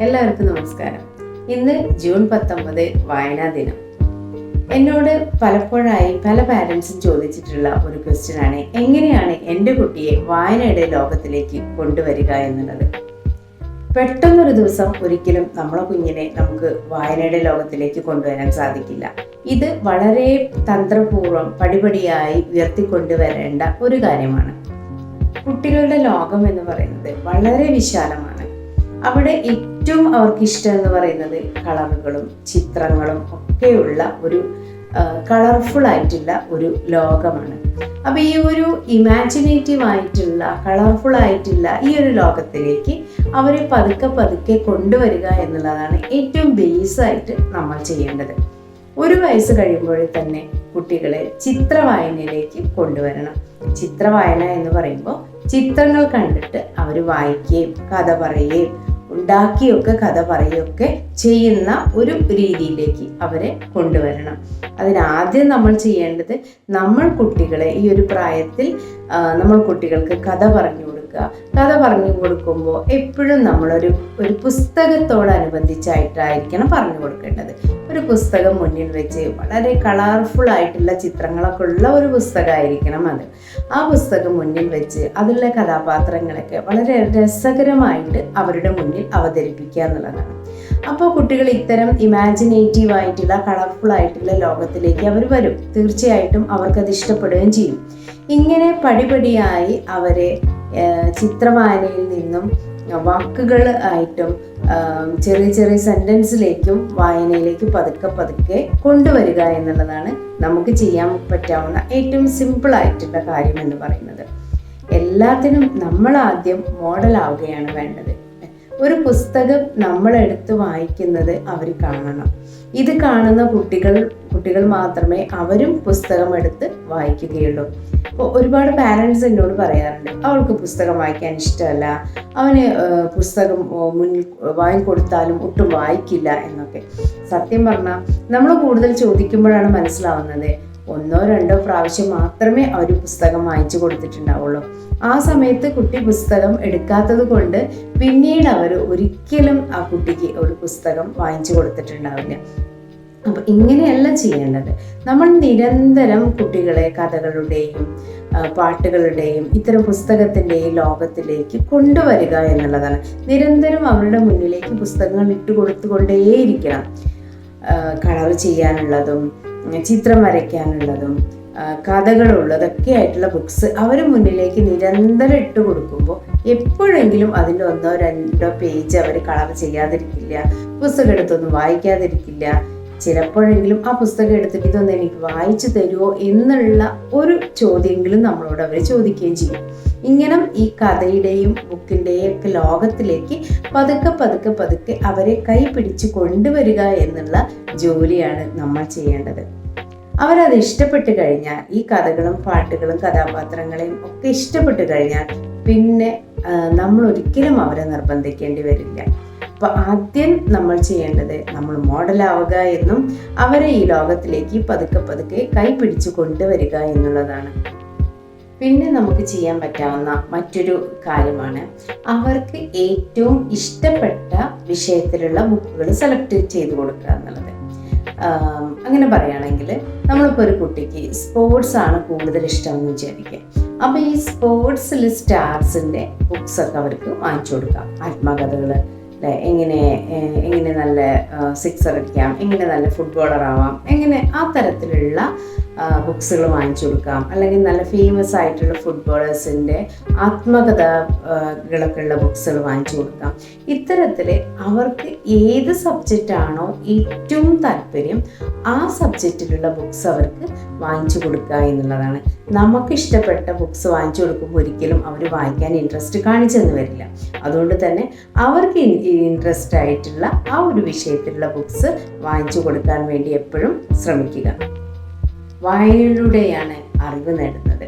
എല്ലാവർക്കും നമസ്കാരം. ഇന്ന് ജൂൺ പത്തൊമ്പത് വായനാ ദിനം. എന്നോട് പലപ്പോഴായി പല പാരൻസും ചോദിച്ചിട്ടുള്ള ഒരു ക്വസ്റ്റ്യൻ ആണ് എങ്ങനെയാണ് എന്റെ കുട്ടിയെ വായനയുടെ ലോകത്തിലേക്ക് കൊണ്ടുവരിക എന്നുള്ളത്? പെട്ടെന്നൊരു ദിവസം ഒരിക്കലും നമ്മളെ കുഞ്ഞിനെ നമുക്ക് വായനയുടെ ലോകത്തിലേക്ക് കൊണ്ടുവരാൻ സാധിക്കില്ല. ഇത് വളരെ തന്ത്രപൂർവം പടിപടിയായി ഉയർത്തിക്കൊണ്ടുവരേണ്ട ഒരു കാര്യമാണ്. കുട്ടികളുടെ ലോകം എന്ന് പറയുന്നത് വളരെ വിശാലമാണ്. അവിടെ ഏറ്റവും അവർക്ക് ഇഷ്ടം എന്ന് പറയുന്നത് കളറുകളും ചിത്രങ്ങളും ഒക്കെയുള്ള ഒരു കളർഫുൾ ആയിട്ടുള്ള ഒരു ലോകമാണ്. അപ്പൊ ഈ ഒരു ഇമാജിനേറ്റീവ് ആയിട്ടുള്ള കളർഫുൾ ആയിട്ടുള്ള ഈ ഒരു ലോകത്തിലേക്ക് അവരെ പതുക്കെ പതുക്കെ കൊണ്ടുവരിക എന്നുള്ളതാണ് ഏറ്റവും ബേസായിട്ട് നമ്മൾ ചെയ്യേണ്ടത്. ഒരു വയസ്സ് കഴിയുമ്പോഴേ തന്നെ കുട്ടികളെ ചിത്രവായനയിലേക്ക് കൊണ്ടുവരണം. ചിത്രവായന എന്ന് പറയുമ്പോൾ ചിത്രങ്ങൾ കണ്ടിട്ട് അവർ വായിക്കുകയും കഥ പറയുകയും ഉണ്ടാക്കിയൊക്കെ കഥ പറയുകയൊക്കെ ചെയ്യുന്ന ഒരു രീതിയിലേക്ക് അവരെ കൊണ്ടുവരണം. അതിനാദ്യം നമ്മൾ ചെയ്യേണ്ടത് നമ്മൾ കുട്ടികളെ ഈ ഒരു പ്രായത്തിൽ നമ്മൾ കുട്ടികൾക്ക് കഥ പറഞ്ഞു കൊടുക്കുക കഥ പറഞ്ഞു കൊടുക്കുമ്പോൾ എപ്പോഴും നമ്മളൊരു ഒരു പുസ്തകത്തോടനുബന്ധിച്ചായിട്ടായിരിക്കണം പറഞ്ഞു കൊടുക്കേണ്ടത്. ഒരു പുസ്തകം മുന്നിൽ വെച്ച് വളരെ കളർഫുൾ ആയിട്ടുള്ള ചിത്രങ്ങളൊക്കെ ഉള്ള ഒരു പുസ്തകമായിരിക്കണം അത്. ആ പുസ്തകം മുന്നിൽ വെച്ച് അതിലുള്ള കഥാപാത്രങ്ങളൊക്കെ വളരെ രസകരമായിട്ട് അവരുടെ മുന്നിൽ അവതരിപ്പിക്കുക എന്നുള്ളതാണ്. അപ്പോൾ കുട്ടികൾ ഇത്തരം ഇമാജിനേറ്റീവ് ആയിട്ടുള്ള കളർഫുൾ ആയിട്ടുള്ള ലോകത്തിലേക്ക് അവർ വരും. തീർച്ചയായിട്ടും അവർക്കത് ഇഷ്ടപ്പെടുകയും ചെയ്യും. ഇങ്ങനെ പടിപടിയായി അവരെ ചിത്രവായനയിൽ നിന്നും വാക്കുകൾ ആയിട്ടും ചെറിയ ചെറിയ സെന്റൻസിലേക്കും വായനയിലേക്ക് പതുക്കെ പതുക്കെ കൊണ്ടുവരിക എന്നുള്ളതാണ് നമുക്ക് ചെയ്യാൻ പറ്റാവുന്ന ഏറ്റവും സിമ്പിൾ ആയിട്ടുള്ള കാര്യം എന്ന് പറയുന്നത്. എല്ലാത്തിനും നമ്മൾ ആദ്യം മോഡലാവുകയാണ് വേണ്ടത്. ഒരു പുസ്തകം നമ്മളെടുത്ത് വായിക്കുന്നത് അവർ കാണണം. ഇത് കാണുന്ന കുട്ടികൾ കുട്ടികൾ മാത്രമേ അവരും പുസ്തകം എടുത്ത് വായിക്കുകയുള്ളൂ. അപ്പോൾ ഒരുപാട് പാരൻസ് എന്നോട് പറയാറുണ്ട്. അവൾക്ക് പുസ്തകം വായിക്കാൻ ഇഷ്ടമല്ല. അവന് പുസ്തകം മുന്നിൽ വാങ്ങിക്കൊടുത്താലും ഒട്ടും വായിക്കില്ല എന്നൊക്കെ. സത്യം പറഞ്ഞാൽ നമ്മൾ കൂടുതൽ ചോദിക്കുമ്പോഴാണ് മനസ്സിലാവുന്നത്. ഒന്നോ രണ്ടോ പ്രാവശ്യം മാത്രമേ അവർ പുസ്തകം വായിച്ചു കൊടുത്തിട്ടുണ്ടാവുള്ളൂ. ആ സമയത്ത് കുട്ടി പുസ്തകം എടുക്കാത്തത് കൊണ്ട് പിന്നീട് അവർ ഒരിക്കലും ആ കുട്ടിക്ക് ഒരു പുസ്തകം വാങ്ങിച്ചു കൊടുത്തിട്ടുണ്ടാവില്ല. അപ്പൊ ഇങ്ങനെയല്ല ചെയ്യേണ്ടത്. നമ്മൾ നിരന്തരം കുട്ടികളെ കഥകളുടെയും പാട്ടുകളുടെയും ഇത്തരം പുസ്തകത്തിന്റെയും ലോകത്തിലേക്ക് കൊണ്ടുവരിക എന്നുള്ളതാണ്. നിരന്തരം അവരുടെ മുന്നിലേക്ക് പുസ്തകങ്ങൾ ഇട്ട് കൊടുത്തുകൊണ്ടേയിരിക്കണം. കളർ ചെയ്യാനുള്ളതും ചിത്രം വരയ്ക്കാനുള്ളതും കഥകളുള്ളതൊക്കെ ആയിട്ടുള്ള ബുക്സ് അവർ മുന്നിലേക്ക് നിരന്തരം ഇട്ട് കൊടുക്കുമ്പോൾ എപ്പോഴെങ്കിലും അതിന്റെ ഒന്നോ രണ്ടോ പേജ് അവർ കളർ ചെയ്യാതിരിക്കില്ല പുസ്തകം എടുത്തൊന്നും വായിക്കാതിരിക്കില്ല ചിലപ്പോഴെങ്കിലും ആ പുസ്തകം എടുത്തിട്ട് ഇതൊന്ന് എനിക്ക് വായിച്ചു തരുമോ എന്നുള്ള ഒരു ചോദ്യമെങ്കിലും നമ്മളോട് അവർ ചോദിക്കുകയും ചെയ്യും. ഇങ്ങനെ ഈ കഥയുടെയും ബുക്കിന്റെയും ഒക്കെ ലോകത്തിലേക്ക് പതുക്കെ പതുക്കെ പതുക്കെ അവരെ കൈ പിടിച്ച് കൊണ്ടുവരിക എന്നുള്ള ജോലിയാണ് നമ്മൾ ചെയ്യേണ്ടത്. അവരത് ഇഷ്ടപ്പെട്ട് കഴിഞ്ഞാൽ ഈ കഥകളും പാട്ടുകളും കഥാപാത്രങ്ങളെയും ഒക്കെ ഇഷ്ടപ്പെട്ട് കഴിഞ്ഞാൽ പിന്നെ നമ്മൾ ഒരിക്കലും അവരെ നിർബന്ധിക്കേണ്ടി വരില്ല. അപ്പൊ ആദ്യം നമ്മൾ ചെയ്യേണ്ടത് നമ്മൾ മോഡലാവുക എന്നും അവരെ ഈ ലോകത്തിലേക്ക് പതുക്കെ പതുക്കെ കൈ പിടിച്ചു കൊണ്ടുവരിക എന്നുള്ളതാണ്. പിന്നെ നമുക്ക് ചെയ്യാൻ പറ്റാവുന്ന മറ്റൊരു കാര്യമാണ് അവർക്ക് ഏറ്റവും ഇഷ്ടപ്പെട്ട വിഷയത്തിലുള്ള ബുക്കുകൾ സെലക്ട് ചെയ്ത് കൊടുക്കുക എന്നുള്ളത്. അങ്ങനെ പറയുകയാണെങ്കിൽ നമ്മളിപ്പോൾ ഒരു കുട്ടിക്ക് സ്പോർട്സ് ആണ് കൂടുതൽ ഇഷ്ടമെന്ന് വിചാരിക്കുക. അപ്പോൾ ഈ സ്പോർട്സിൽ സ്റ്റാർസിന്റെ ബുക്സൊക്കെ അവർക്ക് വാങ്ങിച്ചു കൊടുക്കാം. ആത്മകഥകൾ എങ്ങനെ എങ്ങനെ നല്ല സിക്സർ അടിക്കാം എങ്ങനെ നല്ല ഫുട്ബോളർ ആവാം എങ്ങനെ ആ തരത്തിലുള്ള ബുക്സുകൾ വാങ്ങിച്ചു കൊടുക്കാം. അല്ലെങ്കിൽ നല്ല ഫേമസ് ആയിട്ടുള്ള ഫുട്ബോളേഴ്സിന്റെ ആത്മകഥകളൊക്കെ ഉള്ള ബുക്സുകൾ വാങ്ങിച്ചു കൊടുക്കാം. ഇത്തരത്തിൽ അവർക്ക് ഏത് സബ്ജക്റ്റാണോ ഏറ്റവും താല്പര്യം ആ സബ്ജക്റ്റിലുള്ള ബുക്സ് അവർക്ക് വാങ്ങിച്ചു കൊടുക്കുക എന്നുള്ളതാണ്. നമുക്ക് ഇഷ്ടപ്പെട്ട ബുക്സ് വാങ്ങിച്ചു കൊടുക്കുമ്പോൾ ഒരിക്കലും അവർ വായിക്കാൻ ഇൻട്രസ്റ്റ് കാണിച്ചെന്ന് വരില്ല. അതുകൊണ്ട് തന്നെ അവർക്ക് ഇൻട്രസ്റ്റ് ആയിട്ടുള്ള ആ ഒരു വിഷയത്തിലുള്ള ബുക്സ് വാങ്ങിച്ചു കൊടുക്കാൻ വേണ്ടി എപ്പോഴും ശ്രമിക്കുക. വായനയിലൂടെയാണ് അറിവ് നേടുന്നത്.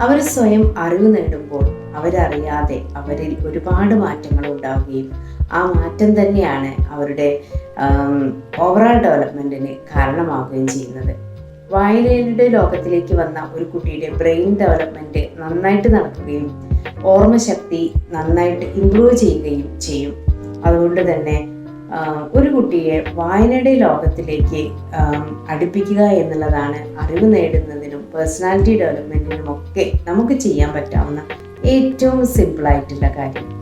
അവർ സ്വയം അറിവ് നേടുമ്പോൾ അവരറിയാതെ അവരിൽ ഒരുപാട് മാറ്റങ്ങൾ ഉണ്ടാവുകയും ആ മാറ്റം തന്നെയാണ് അവരുടെ ഓവറോൾ ഡെവലപ്മെന്റിന് കാരണമാവുകയും ചെയ്യുന്നത്. വായനയുടെ ലോകത്തിലേക്ക് വന്ന ഒരു കുട്ടിയുടെ ബ്രെയിൻ ഡെവലപ്മെന്റ് നന്നായിട്ട് നടക്കുകയും ഓർമ്മശക്തി നന്നായിട്ട് ഇമ്പ്രൂവ് ചെയ്യുകയും ചെയ്യും. അതുകൊണ്ട് തന്നെ ഒരു കുട്ടിയെ വായനയുടെ ലോകത്തിലേക്ക് അടുപ്പിക്കുക എന്നുള്ളതാണ് അറിവ് നേടുന്നതിനും പേഴ്സണാലിറ്റി ഡെവലപ്മെന്റിനും ഒക്കെ നമുക്ക് ചെയ്യാൻ പറ്റാവുന്ന ഏറ്റവും സിമ്പിളായിട്ടുള്ള കാര്യം.